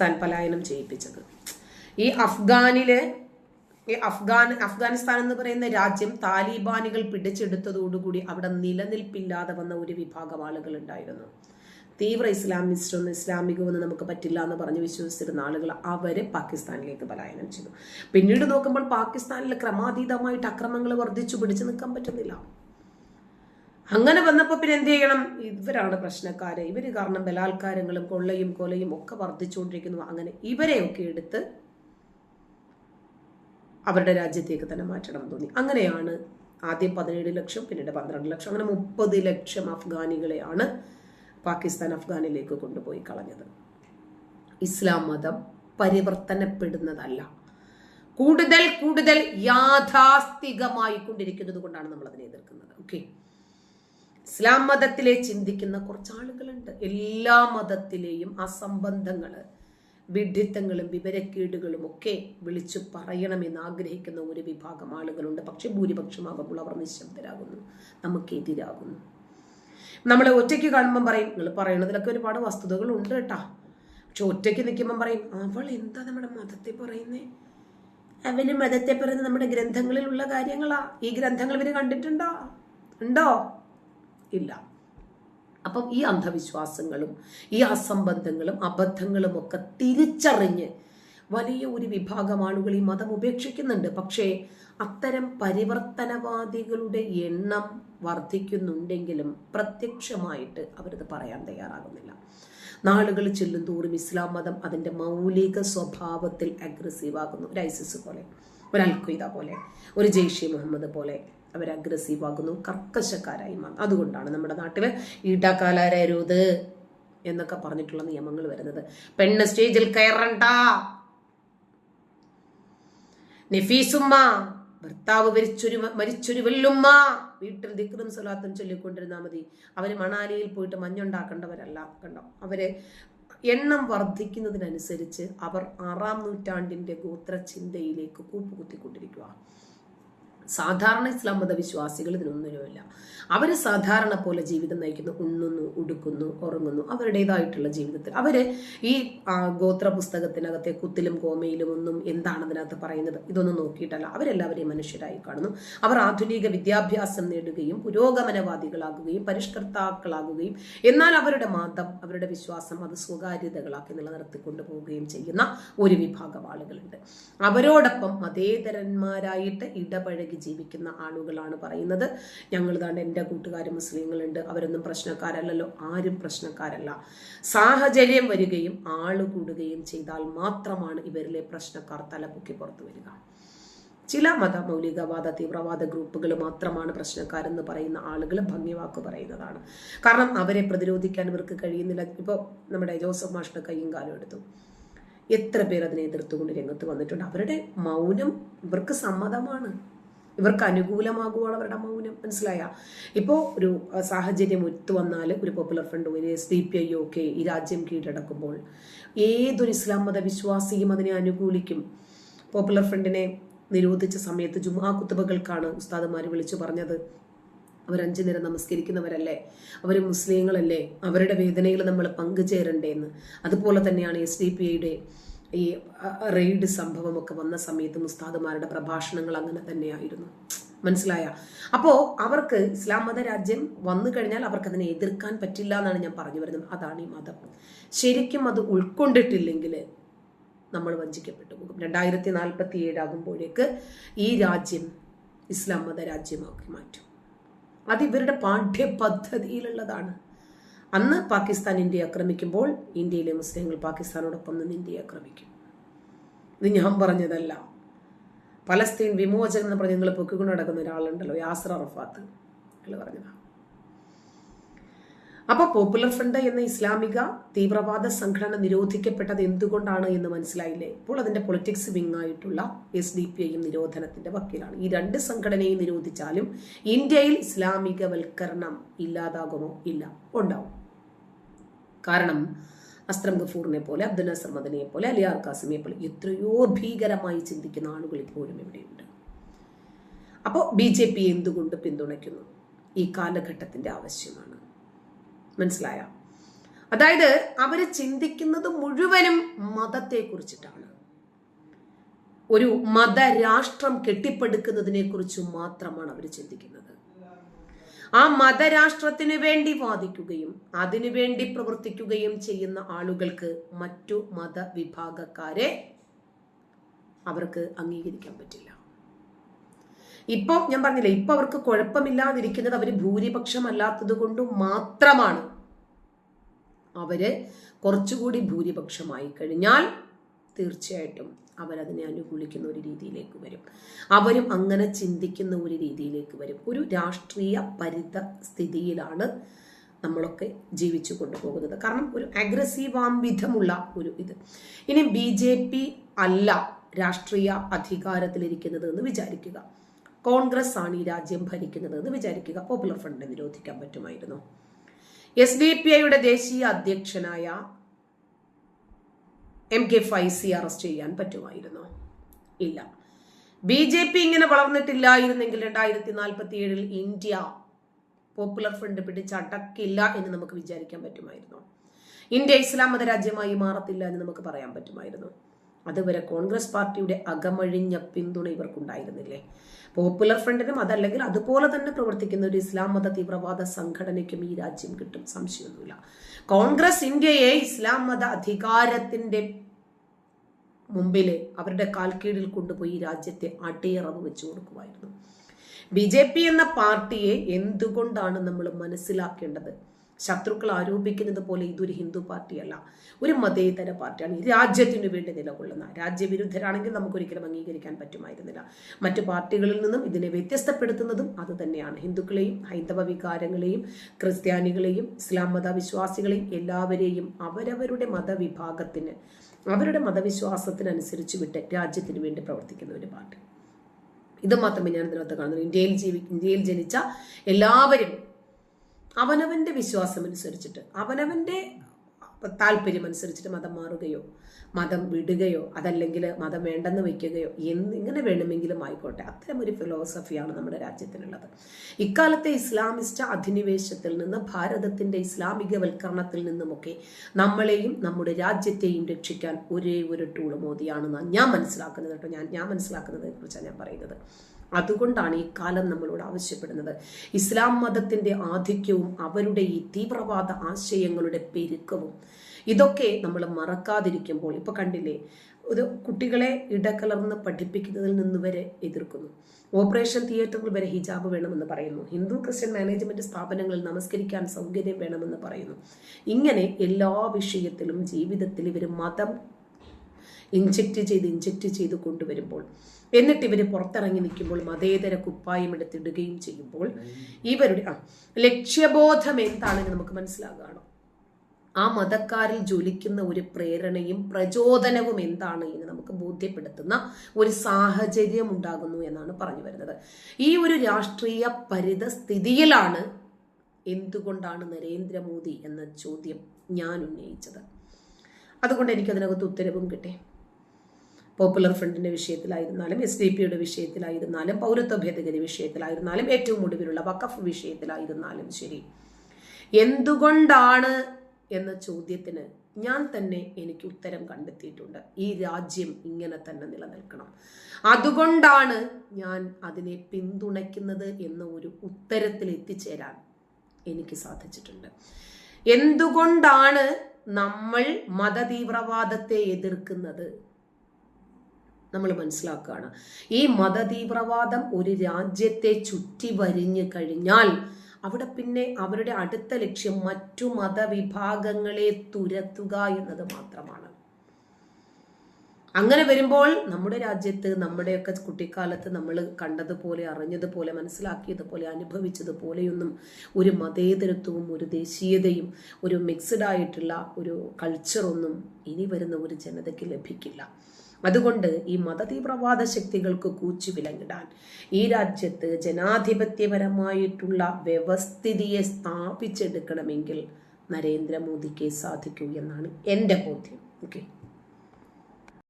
താൻ പലായനം ചെയ്യിപ്പിച്ചത്. ഈ അഫ്ഗാനിലെ ഈ അഫ്ഗാൻ അഫ്ഗാനിസ്ഥാൻ എന്ന് പറയുന്ന രാജ്യം താലിബാനികൾ പിടിച്ചെടുത്തതോടുകൂടി അവിടെ നിലനിൽപ്പില്ലാതെ വന്ന ഒരു വിഭാഗം ആളുകൾ ഉണ്ടായിരുന്നു. തീവ്ര ഇസ്ലാമിസ്റ്റ് ഒന്നും ഇസ്ലാമികമൊന്നും നമുക്ക് പറ്റില്ല എന്ന് പറഞ്ഞ് വിശ്വസിച്ചിരുന്ന ആളുകൾ അവരെ പാകിസ്ഥാനിലേക്ക് പലായനം ചെയ്തു. പിന്നീട് നോക്കുമ്പോൾ പാകിസ്ഥാനിൽ ക്രമാതീതമായിട്ട് അക്രമങ്ങൾ വർദ്ധിച്ചു പിടിച്ചു നിൽക്കാൻ പറ്റുന്നില്ല. അങ്ങനെ വന്നപ്പോൾ പിന്നെ എന്ത് ചെയ്യണം? ഇവരാണ് പ്രശ്നക്കാരെ. ഇവർ കാരണം ബലാത്കാരങ്ങളും കൊള്ളയും കൊലയും ഒക്കെ വർദ്ധിച്ചുകൊണ്ടിരിക്കുന്നു. അങ്ങനെ ഇവരെയൊക്കെ എടുത്ത് അവരുടെ രാജ്യത്തേക്ക് തന്നെ മാറ്റണം തോന്നി. അങ്ങനെയാണ് ആദ്യം പതിനേഴ് ലക്ഷം പിന്നീട് പന്ത്രണ്ട് ലക്ഷം അങ്ങനെ മുപ്പത് ലക്ഷം അഫ്ഗാനികളെയാണ് പാകിസ്ഥാൻ അഫ്ഗാനിലേക്ക് കൊണ്ടുപോയി കളഞ്ഞത്. ഇസ്ലാം മതം പരിവർത്തനപ്പെടുന്നതല്ല. കൂടുതൽ കൂടുതൽ യാഥാസ്ഥികമായിക്കൊണ്ടിരിക്കുന്നത് കൊണ്ടാണ് നമ്മൾ അതിനെ എതിർക്കുന്നത്. ഓക്കെ ഇസ്ലാം മതത്തിലെ ചിന്തിക്കുന്ന കുറച്ച് ആളുകളുണ്ട് എല്ലാ മതത്തിലെയും അസംബന്ധങ്ങൾ വിഡിത്തങ്ങളും വിവരക്കേടുകളും ഒക്കെ വിളിച്ചു പറയണമെന്ന് ആഗ്രഹിക്കുന്ന ഒരു വിഭാഗം ആളുകളുണ്ട്. പക്ഷെ ഭൂരിപക്ഷമാകുമ്പോൾ അവർ നിശബ്ദരാകുന്നു നമുക്കെതിരാകുന്നു നമ്മൾ ഒറ്റയ്ക്ക് കാണുമ്പം പറയും നിങ്ങൾ പറയണതിലൊക്കെ ഒരുപാട് വസ്തുതകൾ ഉണ്ട് കേട്ടാ. പക്ഷെ ഒറ്റയ്ക്ക് നിൽക്കുമ്പം പറയും അവൾ എന്താ നമ്മുടെ മതത്തെ പറയുന്നേ? അവന് മതത്തെ പറയുന്നത് നമ്മുടെ ഗ്രന്ഥങ്ങളിലുള്ള കാര്യങ്ങളാ. ഈ ഗ്രന്ഥങ്ങൾ ഇവർ കണ്ടിട്ടുണ്ടോ? ഉണ്ടോ? ഇല്ല. അപ്പം ഈ അന്ധവിശ്വാസങ്ങളും ഈ അസംബന്ധങ്ങളും അബദ്ധങ്ങളും ഒക്കെ തിരിച്ചറിഞ്ഞ് വലിയ ഒരു വിഭാഗം ആളുകൾ ഈ മതം ഉപേക്ഷിക്കുന്നുണ്ട്. പക്ഷേ അത്തരം പരിവർത്തനവാദികളുടെ എണ്ണം വർദ്ധിക്കുന്നുണ്ടെങ്കിലും പ്രത്യക്ഷമായിട്ട് അവരത് പറയാൻ തയ്യാറാകുന്നില്ല. നാളുകൾ ചെല്ലും തോറും ഇസ്ലാം മതം അതിന്റെ മൗലിക സ്വഭാവത്തിൽ അഗ്രസീവ് ആകുന്നു. ഒരു ഐസിസ് പോലെ ഒരു അൽഖ്വയ്ദ പോലെ ഒരു ജെയ്ഷെ മുഹമ്മദ് പോലെ. അവർ അഗ്രസീവ് ആകുന്നു കർക്കശക്കാരായി മാറും അതുകൊണ്ടാണ് നമ്മുടെ നാട്ടിൽ ഈട്ടാക്കാലാരരുത് എന്നൊക്കെ പറഞ്ഞിട്ടുള്ള നിയമങ്ങൾ വരുന്നത്. പെണ്ണ് സ്റ്റേജിൽ കയറണ്ട. നഫീസുമ്മ ഭർത്താവ് മരിച്ചൊരു മരിച്ചൊരു വെല്ലുമ്മ. വീട്ടിൽ ദിക്റും സ്വലാത്തും ചൊല്ലിക്കൊണ്ടിരുന്നാൽ മതി. അവർ മണാലിയിൽ പോയിട്ട് മഞ്ഞുണ്ടാക്കേണ്ടവരല്ല കണ്ടോ? അവരെ എണ്ണം വർദ്ധിക്കുന്നതിനനുസരിച്ച് അവർ ആറാം നൂറ്റാണ്ടിന്റെ ഗോത്രചിന്തയിലേക്ക് കൂപ്പുകുത്തിക്കൊണ്ടിരിക്കുക സാധാരണ ഇസ്ലാം മത വിശ്വാസികൾ ഇതിനൊന്നിനുമില്ല. അവർ സാധാരണ പോലെ ജീവിതം നയിക്കുന്നു ഉണ്ണുന്നു ഉടുക്കുന്നു ഉറങ്ങുന്നു. അവരുടേതായിട്ടുള്ള ജീവിതത്തിൽ. അവർ ഈ ഗോത്ര പുസ്തകത്തിനകത്തെ കുത്തിലും കോമയിലും ഒന്നും എന്താണ് അതിനകത്ത് പറയുന്നത് ഇതൊന്നും നോക്കിയിട്ടല്ല. അവരെല്ലാവരെയും മനുഷ്യരായി കാണുന്നു. അവർ ആധുനിക വിദ്യാഭ്യാസം നേടുകയും പുരോഗമനവാദികളാകുകയും പരിഷ്കർത്താക്കളാകുകയും എന്നാൽ അവരുടെ മതം അവരുടെ വിശ്വാസം അത് സ്വകാര്യതകളാക്കി നിലനിർത്തി പോവുകയും ചെയ്യുന്ന ഒരു വിഭാഗം ആളുകളുണ്ട്. അവരോടൊപ്പം മതേതരന്മാരായിട്ട് ഇടപഴകി ജീവിക്കുന്ന ആളുകളാണ് പറയുന്നത്. ഞങ്ങൾ താണ്ട് എന്റെ കൂട്ടുകാർ മുസ്ലിങ്ങളുണ്ട്. അവരൊന്നും പ്രശ്നക്കാരല്ലല്ലോ. ആരും പ്രശ്നക്കാരല്ല. സാഹചര്യം വരികയും ആൾ കൂടുകയും ചെയ്താൽ മാത്രമാണ് ഇവരിലെ പ്രശ്നക്കാർ തലപൊക്കി പുറത്തു വരിക. ചില മത മൗലികവാദ തീവ്രവാദ ഗ്രൂപ്പുകൾ മാത്രമാണ് പ്രശ്നക്കാരെന്ന് പറയുന്ന ആളുകൾ ഭംഗിവാക്ക് പറയുന്നതാണ്. കാരണം അവരെ പ്രതിരോധിക്കാൻ ഇവർക്ക് കഴിയുന്നില്ല. ഇപ്പോൾ നമ്മുടെ ജോസഫ് മാഷിന്റെ കയ്യും കാലം എടുത്തു. എത്ര പേർ അതിനെ എതിർത്തുകൊണ്ട് രംഗത്ത് വന്നിട്ടുണ്ട്? അവരുടെ മൗനം ഇവർക്ക് സമ്മതമാണ്. ഇവർക്ക് അനുകൂലമാകുവാണ് അവരുടെ മൗനം. മനസ്സിലായ? ഇപ്പോൾ ഒരു സാഹചര്യം ഒത്തു വന്നാൽ ഒരു പോപ്പുലർ ഫ്രണ്ട് ഒരു എസ് ഡി പി ഐ ഒക്കെ ഈ രാജ്യം കീഴടക്കുമ്പോൾ ഏതൊരു ഇസ്ലാം മതവിശ്വാസിയും അതിനെ അനുകൂലിക്കും? പോപ്പുലർ ഫ്രണ്ടിനെ നിരോധിച്ച സമയത്ത് ജുമാ കുത്തുബകൾക്കാണ് ഉസ്താദുമാർ വിളിച്ചു പറഞ്ഞത്. അവർ അഞ്ചു നേരം നമസ്കരിക്കുന്നവരല്ലേ? അവർ മുസ്ലിങ്ങളല്ലേ? അവരുടെ വേദനയിൽ നമ്മൾ പങ്കുചേരണ്ടേന്ന്. അതുപോലെ തന്നെയാണ് എസ് ഡി പി ഐയുടെ ഈ റെയ്ഡ് സംഭവമൊക്കെ വന്ന സമയത്ത് മുസ്താദുമാരുടെ പ്രഭാഷണങ്ങൾ അങ്ങനെ തന്നെയായിരുന്നു. മനസ്സിലായ? അപ്പോ അവർക്ക് ഇസ്ലാം മത രാജ്യം വന്നു കഴിഞ്ഞാൽ അവർക്ക് അതിനെ എതിർക്കാൻ പറ്റില്ല എന്നാണ് ഞാൻ പറഞ്ഞു വരുന്നത്. അതാണ് ഈ മതം. ശരിക്കും അത് ഉൾക്കൊണ്ടിട്ടില്ലെങ്കിൽ നമ്മൾ വഞ്ചിക്കപ്പെട്ടു പോകും. രണ്ടായിരത്തി നാൽപ്പത്തി ഏഴാകുമ്പോഴേക്ക് ഈ രാജ്യം ഇസ്ലാം മത രാജ്യമാക്കി മാറ്റും. അത് ഇവരുടെ പാഠ്യപദ്ധതിയിലുള്ളതാണ്. അന്ന് പാകിസ്ഥാൻ ഇന്ത്യയെ ആക്രമിക്കുമ്പോൾ ഇന്ത്യയിലെ മുസ്ലിങ്ങൾ പാകിസ്ഥാനോടൊപ്പം നിന്ന് ഇന്ത്യയെ ആക്രമിക്കും. ഇത് ഞാൻ പറഞ്ഞതല്ല. പലസ്തീൻ വിമോചനം എന്ന് പറഞ്ഞ് നിങ്ങൾ പൊക്കിക്കൊണ്ട് നടക്കുന്ന ഒരാളുണ്ടല്ലോ യാസർ അറഫാത്ത്. അയാൾ പറഞ്ഞതാ. അപ്പൊ പോപ്പുലർ ഫ്രണ്ട് എന്ന ഇസ്ലാമിക തീവ്രവാദ സംഘടന നിരോധിക്കപ്പെട്ടത് എന്തുകൊണ്ടാണ് എന്ന് മനസ്സിലായില്ലേ? ഇപ്പോൾ അതിന്റെ പൊളിറ്റിക്സ് വിങ് ആയിട്ടുള്ള എസ് ഡി പി ഐയും നിരോധനത്തിന്റെ വക്കീലാണ്. ഈ രണ്ട് സംഘടനയും നിരോധിച്ചാലും ഇന്ത്യയിൽ ഇസ്ലാമികവൽക്കരണം ഇല്ലാതാകുമോ? ഇല്ല. ഉണ്ടാവും. കാരണം അസ്ത്രം ഗഫൂറിനെ പോലെ അബ്ദുൽ നസർ മദനിയെ പോലെ അലിയാർ കാസിമിയെ പോലെ എത്രയോ ഭീകരമായി ചിന്തിക്കുന്ന ആളുകൾ ഇപ്പോഴും ഇവിടെയുണ്ട്. അപ്പോൾ ബി ജെ പി എന്തുകൊണ്ട് പിന്തുണയ്ക്കുന്നു? ഈ കാലഘട്ടത്തിന്റെ ആവശ്യമാണ്. മനസ്സിലായ. അതായത് അവർ ചിന്തിക്കുന്നത് മുഴുവനും മതത്തെ കുറിച്ചിട്ടാണ് ഒരു മതരാഷ്ട്രം കെട്ടിപ്പടുക്കുന്നതിനെ കുറിച്ച് മാത്രമാണ് അവർ ചിന്തിക്കുന്നത്. ആ മതരാഷ്ട്രത്തിന് വേണ്ടി വാദിക്കുകയും അതിനുവേണ്ടി പ്രവർത്തിക്കുകയും ചെയ്യുന്ന ആളുകൾക്ക് മറ്റു മതവിഭാഗക്കാരെ അവർക്ക് അംഗീകരിക്കാൻ പറ്റില്ല. ഇപ്പൊ ഞാൻ പറഞ്ഞില്ലേ ഇപ്പൊ അവർക്ക് കുഴപ്പമില്ലാതിരിക്കുന്നത് അവർ ഭൂരിപക്ഷമല്ലാത്തത് കൊണ്ട് മാത്രമാണ്. അവർ കുറച്ചുകൂടി ഭൂരിപക്ഷമായി കഴിഞ്ഞാൽ തീർച്ചയായിട്ടും അവരതിനെ അനുകൂലിക്കുന്ന ഒരു രീതിയിലേക്ക് വരും. അവരും അങ്ങനെ ചിന്തിക്കുന്ന ഒരു രീതിയിലേക്ക് വരും. ഒരു രാഷ്ട്രീയ പരിത സ്ഥിതിയിലാണ് നമ്മളൊക്കെ ജീവിച്ചു കൊണ്ടുപോകുന്നത്. കാരണം ഒരു അഗ്രസീവാംവിധമുള്ള ഒരു ഇത്. ഇനി ബി ജെ പി അല്ല രാഷ്ട്രീയ അധികാരത്തിലിരിക്കുന്നത് എന്ന് വിചാരിക്കുക. കോൺഗ്രസ് ആണ് ഈ രാജ്യം ഭരിക്കുന്നത് എന്ന് വിചാരിക്കുക. പോപ്പുലർ ഫ്രണ്ടിനെ നിരോധിക്കാൻ പറ്റുമായിരുന്നു. എസ് ഡി പി ഐയുടെ ദേശീയ അധ്യക്ഷനായ എം കെ ഫൈസി അറസ്റ്റ് ചെയ്യാൻ പറ്റുമായിരുന്നു. ഇല്ല. ബി ജെ പി ഇങ്ങനെ വളർന്നിട്ടില്ലായിരുന്നെങ്കിൽ രണ്ടായിരത്തി നാൽപ്പത്തി ഏഴിൽ ഇന്ത്യ പോപ്പുലർ ഫ്രണ്ട് പിടിച്ചടക്കില്ല എന്ന് നമുക്ക് വിചാരിക്കാൻ പറ്റുമായിരുന്നു. ഇന്ത്യ ഇസ്ലാം മത രാജ്യമായി മാറത്തില്ല എന്ന് നമുക്ക് പറയാൻ പറ്റുമായിരുന്നു. അതുവരെ കോൺഗ്രസ് പാർട്ടിയുടെ അകമഴിഞ്ഞ പിന്തുണ ഇവർക്കുണ്ടായിരുന്നില്ലേ? പോപ്പുലർ ഫ്രണ്ടിനും അതല്ലെങ്കിൽ അതുപോലെ തന്നെ പ്രവർത്തിക്കുന്ന ഒരു ഇസ്ലാം മത തീവ്രവാദ സംഘടനയ്ക്കും ഈ രാജ്യം കിട്ടും. സംശയമൊന്നുമില്ല. കോൺഗ്രസ് ഇന്ത്യയെ ഇസ്ലാം മത അധികാരത്തിന്റെ മുമ്പിൽ അവരുടെ കാൽക്കീഴിൽ കൊണ്ടുപോയി രാജ്യത്തെ അടിയറവ് വെച്ചു കൊടുക്കുമായിരുന്നു. ബി ജെ പി എന്ന പാർട്ടിയെ എന്തുകൊണ്ടാണ് നമ്മൾ മനസ്സിലാക്കേണ്ടത്? ശത്രുക്കൾ ആരോപിക്കുന്നത് പോലെ ഇതൊരു ഹിന്ദു പാർട്ടിയല്ല. ഒരു മതേതര പാർട്ടിയാണ്. ഈ രാജ്യത്തിനു വേണ്ടി നിലകൊള്ളുന്ന രാജ്യവിരുദ്ധരാണെങ്കിൽ നമുക്കൊരിക്കലും അംഗീകരിക്കാൻ പറ്റുമായിരുന്നില്ല. മറ്റു പാർട്ടികളിൽ നിന്നും ഇതിനെ വ്യത്യസ്തപ്പെടുത്തുന്നതും അത് തന്നെയാണ്. ഹിന്ദുക്കളെയും ഹൈന്ദവ വികാരങ്ങളെയും ക്രിസ്ത്യാനികളെയും ഇസ്ലാം മതവിശ്വാസികളെയും എല്ലാവരെയും അവരവരുടെ മതവിഭാഗത്തിന് അവരുടെ മതവിശ്വാസത്തിനനുസരിച്ച് വിട്ട് രാജ്യത്തിന് വേണ്ടി പ്രവർത്തിക്കുന്ന ഒരു പാർട്ടി. ഇത് മാത്രമേ ഞാൻ ഇതിനകത്ത് കാണുന്നത് ഇന്ത്യയിൽ ജീവി ഇന്ത്യയിൽ ജനിച്ച എല്ലാവരും അവനവന്റെ വിശ്വാസം അനുസരിച്ചിട്ട് അവനവന്റെ താല്പര്യം അനുസരിച്ചിട്ട് മതം മാറുകയോ മതം വിടുകയോ അതല്ലെങ്കിൽ മതം വേണ്ടെന്ന് വയ്ക്കുകയോ എന്നിങ്ങനെ വേണമെങ്കിലും ആയിക്കോട്ടെ. അത്തരം ഒരു ഫിലോസഫിയാണ് നമ്മുടെ രാജ്യത്തിനുള്ളത്. ഇക്കാലത്തെ ഇസ്ലാമിസ്റ്റ് അധിനിവേശത്തിൽ നിന്ന് ഭാരതത്തിന്റെ ഇസ്ലാമികവൽക്കരണത്തിൽ നിന്നുമൊക്കെ നമ്മളെയും നമ്മുടെ രാജ്യത്തെയും രക്ഷിക്കാൻ ഒരേ ഒരു ടൂൾ മോദിയാണെന്നാണ് ഞാൻ മനസ്സിലാക്കുന്നത് കേട്ടോ. ഞാൻ ഞാൻ മനസ്സിലാക്കുന്നതിനെ കുറിച്ചാണ് ഞാൻ പറയുന്നത്. അതുകൊണ്ടാണ് ഈ കാലം നമ്മളോട് ആവശ്യപ്പെടുന്നത്. ഇസ്ലാം മതത്തിന്റെ ആധിക്യവും അവരുടെ ഈ തീവ്രവാദ ആശയങ്ങളുടെ പെരുക്കവും ഇതൊക്കെ നമ്മൾ മറക്കാതിരിക്കുമ്പോൾ ഇപ്പൊ കണ്ടില്ലേ ഒരു കുട്ടികളെ ഇടകലർന്ന് പഠിപ്പിക്കുന്നതിൽ നിന്ന് വരെ എതിർക്കുന്നു. ഓപ്പറേഷൻ തിയേറ്ററുകൾ വരെ ഹിജാബ് വേണമെന്ന് പറയുന്നു. ഹിന്ദു ക്രിസ്ത്യൻ മാനേജ്മെന്റ് സ്ഥാപനങ്ങളിൽ നമസ്കരിക്കാൻ സൗകര്യം വേണമെന്ന് പറയുന്നു. ഇങ്ങനെ എല്ലാ വിഷയത്തിലും ജീവിതത്തിൽ ഇവർ മതം ഇഞ്ചക്ട് ചെയ്ത് ഇഞ്ചക്റ്റ് ചെയ്ത് കൊണ്ടുവരുമ്പോൾ. എന്നിട്ട് ഇവർ പുറത്തിറങ്ങി നിൽക്കുമ്പോൾ മതേതര കുപ്പായം എടുത്തിടുകയും ചെയ്യുമ്പോൾ ഇവരുടെ ആ ലക്ഷ്യബോധം എന്താണെന്ന് നമുക്ക് മനസ്സിലാകുകയാണ് ആ മതക്കാരിൽ ജ്വലിക്കുന്ന ഒരു പ്രേരണയും പ്രചോദനവും എന്താണ് എന്ന് നമുക്ക് ബോധ്യപ്പെടുത്തുന്ന ഒരു സാഹചര്യം ഉണ്ടാകുന്നു എന്നാണ് പറഞ്ഞു വരുന്നത്. ഈ ഒരു രാഷ്ട്രീയ പരിതസ്ഥിതിയിലാണ് എന്തുകൊണ്ടാണ് നരേന്ദ്രമോദി എന്ന ചോദ്യം ഞാൻ ഉന്നയിച്ചത്. അതുകൊണ്ട് എനിക്ക് അതിനകത്ത് ഉത്തരവും കിട്ടി. പോപ്പുലർ ഫ്രണ്ടിന്റെ വിഷയത്തിലായിരുന്നാലും എസ് ഡി പിയുടെ വിഷയത്തിലായിരുന്നാലും പൗരത്വ ഭേദഗതി വിഷയത്തിലായിരുന്നാലും ഏറ്റവും ഒടുവിലുള്ള വഖഫ് വിഷയത്തിലായിരുന്നാലും ശരി. എന്തുകൊണ്ടാണ് എന്ന ചോദ്യത്തിന് ഞാൻ തന്നെ എനിക്ക് ഉത്തരം കണ്ടെത്തിയിട്ടുണ്ട്. ഈ രാജ്യം ഇങ്ങനെ തന്നെ നിലനിൽക്കണം. അതുകൊണ്ടാണ് ഞാൻ അതിനെ പിന്തുണയ്ക്കുന്നത് എന്ന ഒരു ഉത്തരത്തിൽ എത്തിച്ചേരാൻ എനിക്ക് സാധിച്ചിട്ടുണ്ട്. എന്തുകൊണ്ടാണ് നമ്മൾ മതതീവ്രവാദത്തെ എതിർക്കുന്നത്? നമ്മൾ മനസ്സിലാക്കുകയാണ്. ഈ മതതീവ്രവാദം ഒരു രാജ്യത്തെ ചുറ്റി വരിഞ്ഞു കഴിഞ്ഞാൽ അവിടെ പിന്നെ അവരുടെ അടുത്ത ലക്ഷ്യം മറ്റു മതവിഭാഗങ്ങളെ തുരത്തുക എന്നത് മാത്രമാണ്. അങ്ങനെ വരുമ്പോൾ നമ്മുടെ രാജ്യത്ത് നമ്മുടെയൊക്കെ കുട്ടിക്കാലത്ത് നമ്മൾ കണ്ടതുപോലെ അറിഞ്ഞതുപോലെ മനസ്സിലാക്കിയതുപോലെ അനുഭവിച്ചതുപോലെയൊന്നും ഒരു മതേതരത്വവും ഒരു ദേശീയതയും ഒരു മിക്സഡ് ആയിട്ടുള്ള ഒരു കൾച്ചറൊന്നും ഇനി വരുന്ന ഒരു ജനതയ്ക്ക് ലഭിക്കില്ല. അതുകൊണ്ട് ഈ മതതീവ്രവാദ ശക്തികൾക്ക് കൂച്ചു വിലങ്ങിടാൻ ഈ രാജ്യത്ത് ജനാധിപത്യപരമായിട്ടുള്ള വ്യവസ്ഥിതിയെ സ്ഥാപിച്ചെടുക്കണമെങ്കിൽ നരേന്ദ്രമോദിക്ക് സാധിക്കൂ എന്നാണ് എന്റെ ബോധ്യം. ഓക്കെ?